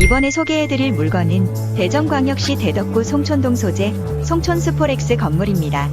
이번에 소개해드릴 물건은 대전광역시 대덕구 송촌동 소재 송촌 스포렉스 건물입니다.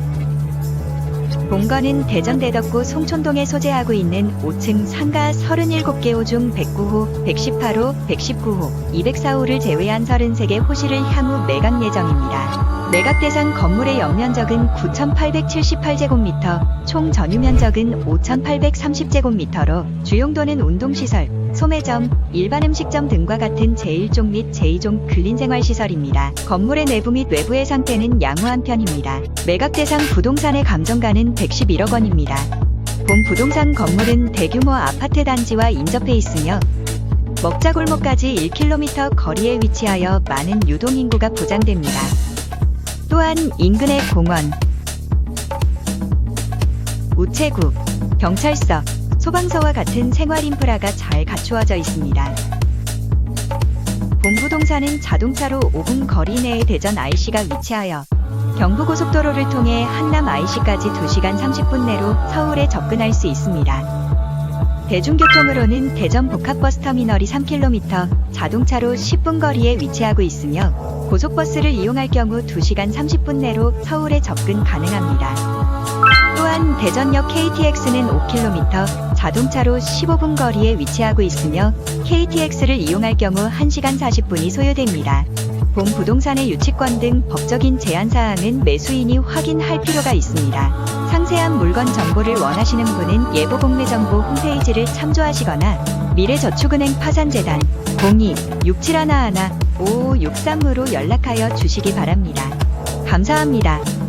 본건은 대전 대덕구 송촌동에 소재하고 있는 5층 상가 37개 호 중 109호, 118호, 119호, 204호를 제외한 33개 호실을 향후 매각 예정입니다. 매각 대상 건물의 연면적은 9,878제곱미터, 총 전유 면적은 5,830제곱미터로 주용도는 운동시설, 소매점, 일반 음식점 등과 같은 제1종 및 제2종 근린생활시설입니다. 건물의 내부 및 외부의 상태는 양호한 편입니다. 매각 대상 부동산의 감정가는 111억 원입니다. 본 부동산 건물은 대규모 아파트 단지와 인접해 있으며 먹자골목까지 1km 거리에 위치하여 많은 유동인구가 보장됩니다. 또한 인근의 공원, 우체국, 경찰서, 소방서와 같은 생활 인프라가 잘 갖추어져 있습니다. 본부동산은 자동차로 5분 거리 내에 대전 IC가 위치하여 경부고속도로를 통해 한남 IC까지 2시간 30분 내로 서울에 접근할 수 있습니다. 대중교통으로는 대전 복합버스터미널이 3km, 자동차로 10분 거리에 위치하고 있으며 고속버스를 이용할 경우 2시간 30분 내로 서울에 접근 가능합니다. 또한 대전역 KTX는 5km, 자동차로 15분 거리에 위치하고 있으며 KTX를 이용할 경우 1시간 40분이 소요됩니다. 본 부동산의 유치권 등 법적인 제한 사항은 매수인이 확인할 필요가 있습니다. 상세한 물건 정보를 원하시는 분은 예보공매정보 홈페이지를 참조하시거나 미래저축은행 파산재단 02-6711-5563으로 연락하여 주시기 바랍니다. 감사합니다.